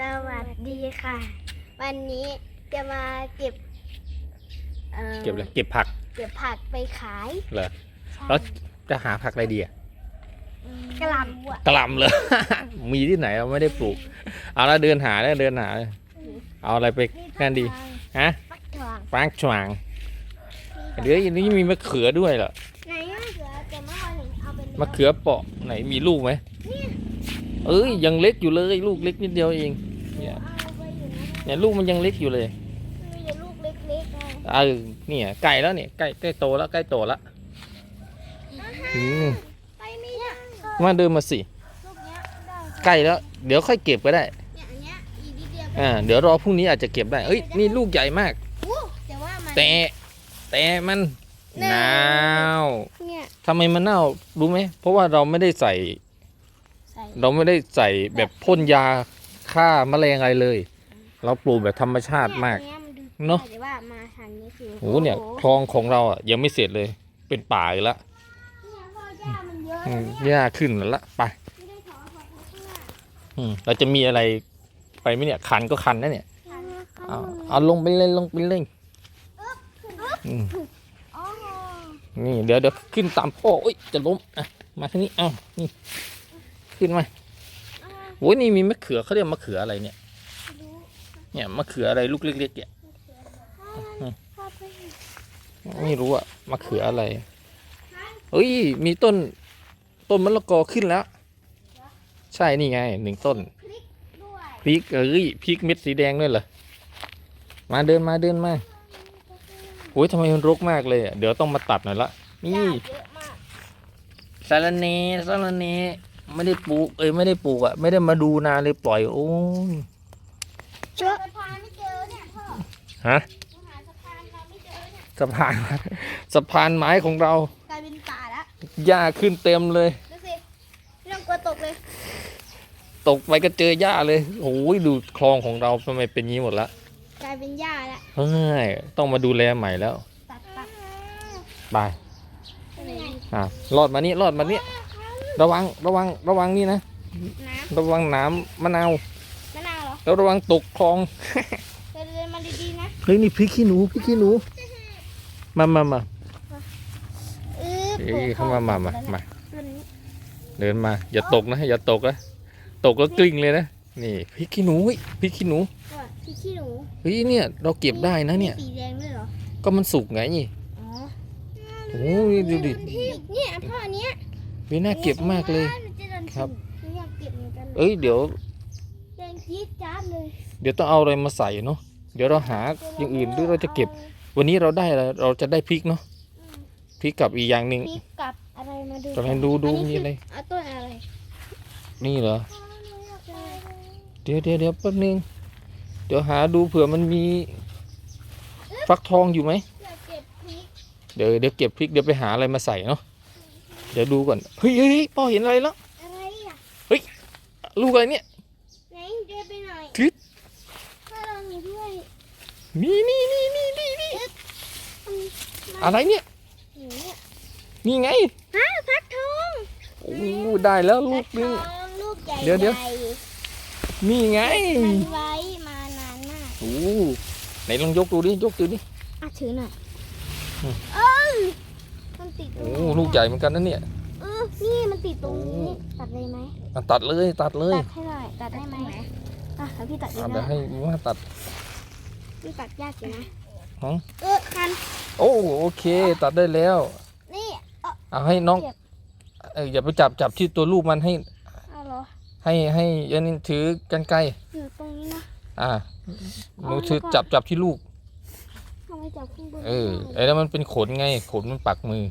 สวัสดีค่ะ วันนี้จะมาเก็บอ่อเก็บเลยเก็บผักเก็บผักไปขายเหรอแล้วจะหาผักอะไรดีอะกระหลำอะกะหล่ำเลย มีที่ไหนเราไม่ได้ปลูก เอาละเดินหาเลยเดินหาเลยเอาอะไรไปนั่นดีฮะฟักทองฟางฉวางเดี๋ยวอันนี้มีมะเขือด้วยเหรอไหนมะเขือแต่เมื่อวานหนูเอาไปแล้วมะเขือเปาะไหนมีลูกไหมเอ้ยยังเล็กอยู่เลยลูกเล็กนิดเดียวเอง เนี่ยเอาไปอยู่นะเนี่ยลูกมันยังเล็กอยู่เลยมีแต่ลูกเล็กๆไงเออเนี่ยใกล้แล้วเนี่ยใกล้ใกล้โตแล้วใกล้โตแล้วอืมไปไม่ได้มาเดินมาสิลูกเนี้ยได้ใกล้แล้ว เดี๋ยวค่อยเก็บก็ได้เนี่ยอันเนี้ยอีกนิดเดียวอ่าเดี๋ยวรอพรุ่งนี้อาจจะเก็บได้เอ้ยนี่ลูกใหญ่มากอู้แต่ว่ามัน แต่แต่มันเน่าหนาวเนี่ยทำไมมันเน่ารู้ไหมเพราะว่าเราไม่ได้ใส่ ใส่ เราไม่ได้ใส่แบบพ่นยา ฆ่าแมลงอะไรเลย เราปลูกแบบธรรมชาติมากเนี่ยอันนี้ยมันดูเนอะ แต่ว่ามาทางนี้คือโอ้โหเนี่ยคลองของเราอะยังไม่เสร็จเลย เป็นป่าอีกแล้วเนี่ยพ่อหญ้ามันเยอะอืนะมเนี่ยหญ้าขึ้นแล้วละไปไม่ได้ถอนถอนถอนข้างหน้าอืมเราจะมีอะไรไปไหมเนี่ยคันก็คันนะเนี่ยถอนข้างเอามือเอาลงไปเลยลงไปเลยอืมอ๋อนี่เดี๋ยวเดี๋ยวขึ้นตามพ่ออุ้ยจะล้มอะมาที่นี่เอ้านี่ขึ้นมา โอ้ยนี่มีมะเขือเขาเรียกมะเขืออะไรเนี่ยดูเนี่ยมะเขืออะไรลูกเล็กๆเนี่ยพ่อไปเห็นไม่รู้อะมะเขืออะไรเอ้ยมีต้นต้นมะละกอขึ้นแล้ว ใช่นี่ไงหนึ่งต้นพริกด้วยพริกเอ้ยพริกเม็ดสีแดงด้วยเหรอมาเดินมาเดินมาโอ้ยทำไมมันรกมากเลยอะเดี๋ยวต้องมาตัดหน่อยละหนี่ญ้าเยอะมากสารเนสารเน ไม่ได้ปลูกเอ้ยไม่ได้ปลูกอะไม่ได้มาดูนานเลยปล่อย โอ้ยเจอสะพานไม่เจอเนี่ยพ่อฮะหนูหาสะพานเราไม่เจอเนี่ยสะพานสะพานไม้ของเรากลายเป็นป่าแล้วหญ้าขึ้นเต็มเลย ดูสิไม่ต้องกลัวตกเลยตกไปก็เจอหญ้าเลยโอ้ยดูคลองของเราทำไมเป็นงี้หมดละกลายเป็นหญ้าแล้วเฮ้ยต้องมาดูแลใหม่แล้วตัดตัดไปไปไหนดีอะรอดมานี่รอดมานี่ ระวังระวังระวังนี่นะน้ระวังน้ำมะนาวำมะนาวเหรอแล้วระวังตกคลองเดินเดินมาดีๆนะเฮ้ยนี่พริกขี้หนูพริกขี้หนู มามามาเออเอ้ยเข้ามามามามาต้นนี้เดินมา อย่าตกนะ อย่าตกนะตกแล้วกลิ้งเลยนะนี่พริกขี้หนูเฮ้ยพริกขี้หนูว่าพี่ขี้หนูเฮ้ยเนี่ย เราเก็บได้นะเนี่ยมีสีแดงด้วยเหรอก็มันสุกไงนี่อ๋อโอ้ยดูดิเนี่ยพ่อเนี้ย เฮ้ยน่าเก็บมากเลยหนูจะเดินครับหนูอยากเก็บเหมือนกันเลยเอ้ยเดี๋ยวแดงจี๊ดจ๊าดเลยเดี๋ยวต้องเอาอะไรมาใส่เนาะเดี๋ยวเราหาอย่างอื่นหรือเราจะเก็บ วันนี้เราได้อะไรเราจะได้พริกเนาะพริกกับอีกอย่างหนึ่งพริกกับอะไรมาดูกำลังดูดูอันมีนี้อะไรคือเอาต้นอะไร นี่เหรอเดี๋ยวเดี๋ยวเดี๋ยวแป๊บนึงเดี๋ยวหาดูเผื่อมันมี ฟักทองอยู่ไหมอยากเก็บพริกเดี๋ยวเดี๋ยวเก็บพริกเดี๋ยวไปหาอะไรมาใส่เนาะ เดี๋ยวดูก่อนเฮ้ยเฮ้ยเฮ้ยพ่อเห็นอะไรแล้ว อะไรอะลูกอะไรเนี่ย ไหนเดินไปหน่อยทิศพ่อลองหนูด้วยนี่นี่นี่นี่นี่นี่อืมอะไรเนี่ยหนูเนี่ยนี่ไงฮะฟักทองโอ้ได้แล้วลูฟักกนึทงองลูกใหญ่เดี๋ยวเดี๋ยวใหญ่นี่ไงมันไว้มานานมากโอ้ไหนลองยกดูดิยกดูดิอะถือหน่อยอืมเอ้ย มันติดตรงโอ้ไหนลูกใหญ่เหมือนกันนะเนี่ย เออนี่มันติดตรงนี้โอ้ตัดเลยไหมอะตัดเลยตัดเลยตัดให้หน่อยตัดได้ไหมอะแล้วพี่ตัดเองอะนะเดี๋ยวให้ว่าตัด พี่ตัดยากอยู่นะฮะเออคันโอ้โอเค ตัดได้แล้วนี่เออเอาให้น้องเจ็บเอยอย่าไปจับจับที่ตัวลูกมันให้เอาเหรอให้ให้ยันนี่ถือกันไกลอยู่ตรงนี้นะ อ่าหนูเอาถือแล้วก็จับจับที่ลูก ทำไมจับข้างบนเออไม่ไอ้แล้วมันเป็นขนไงขนมันปักมือ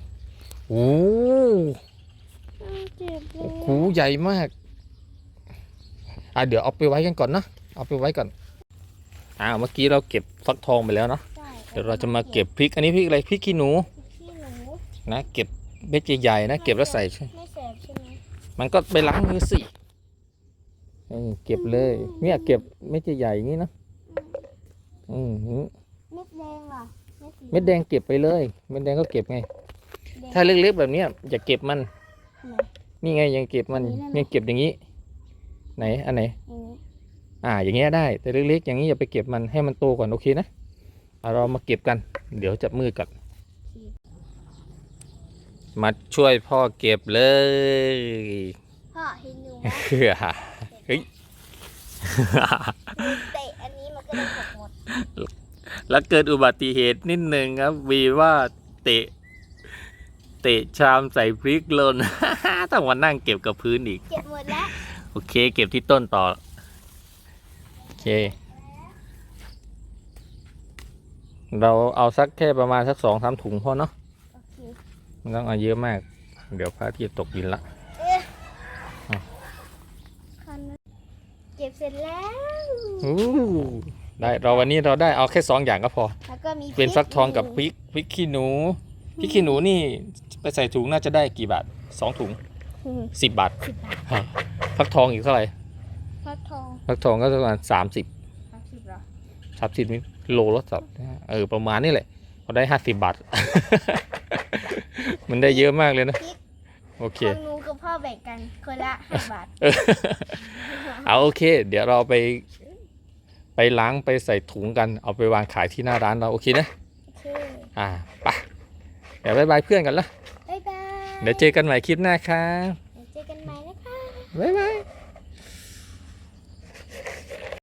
โอ้เออเจ็บเลโหยใหญ่มาก อะเดี๋ยวเอาไปไว้กันก่อนนะเอาไปไว้ก่อนอ่าเมื่อกี้เราเก็บฟักทองไปแล้วเนาะใช่เดี๋ยวเราจะมาเก็บพริกอันนี้พริกอะไรพริกขี้หนูขี้หนูนะเก็บเม็ดใหญ่ๆนะเก็บแล้วใส่ใช่ไม่แสบใช่ไหมมันก็ไปล้างมือสิเออเก็บเลยเนี่ยเก็บเม็ดใหญ่ๆอย่างนี้นะอืมหือ เม็ดแดงเหรอเม็ดสีเม็ดแดงเก็บไปเลยเม็ดแดงก็เก็บไงแดงถ้าเล็กๆแบบเนี้ยอย่าเก็บมันไหนนี่ไงยังเก็บมันอันนี้ได้ไหมยังเก็บอย่างนี้ ไหนอันไหนอันนี้อ่าอย่างเงี้ยได้แต่เล็กๆอย่างนี้อย่าไปเก็บมันให้มันโตก่อนโอเคนะเอาเรามาเก็บกัน เดี๋ยวจะมืดกันมาช่วยพ่อเก็บเลยพ่อเห็นหนูไหมเฮ้ยเตะอันนี้มันก็เลยหกหมด แล้วเกิดอุบัติเหตุนิดนึงครับวีว่าเตะ เตะชามใส่พริกหล่น ต้องมานั่งเก็บกับพื้นอีก เก็บหมดแล้ว โอเค เก็บที่ต้นต่อ โอเค เราเอาสักแค่ประมาณสักสองสามถุงพอเนาะโอเคไมันต้องเอาเยอะมาก เดี๋ยวพระอาทิตย์ตกดินละเอ๊ะอะคันเก็บเสร็จแล้วอู้ ได้เราวันนี้เราได้เอาแค่สองอย่างก็พอ แล้วก็มีเป็นฟักทองกับพพริกริกพริกขี้หนูพริกขี้หนูนี่ไปใส่ถุงน่าจะได้กี่บาทสองถุงอืมสิบบาทสิบบาทฟักทองอีกเท่าไหร่ฟักทองฟักทองก็ประมาณสามสิบสามสิบเหรอสามสิบนี่โลละสับเออประมาณนี้แหละเขาได้ห้าสิบบาท มันได้เยอะมากเลยนะโอเคของหนูกับพ่อแบ่งกันคนละห้าบาท เออเอาโอเค เดี๋ยวเราไป ไปล้างไปใส่ถุงกันเอาไปวางขายที่หน้าร้านเราโอเคนะโอเคอ่าไปเดี๋ยวบายบายเพื่อนกันละบ๊ายบายเดี๋ยวเจอกันใหม่คลิปหน้าครับเดี๋ยวเจอกันใหม่นะคะบ๊ายบาย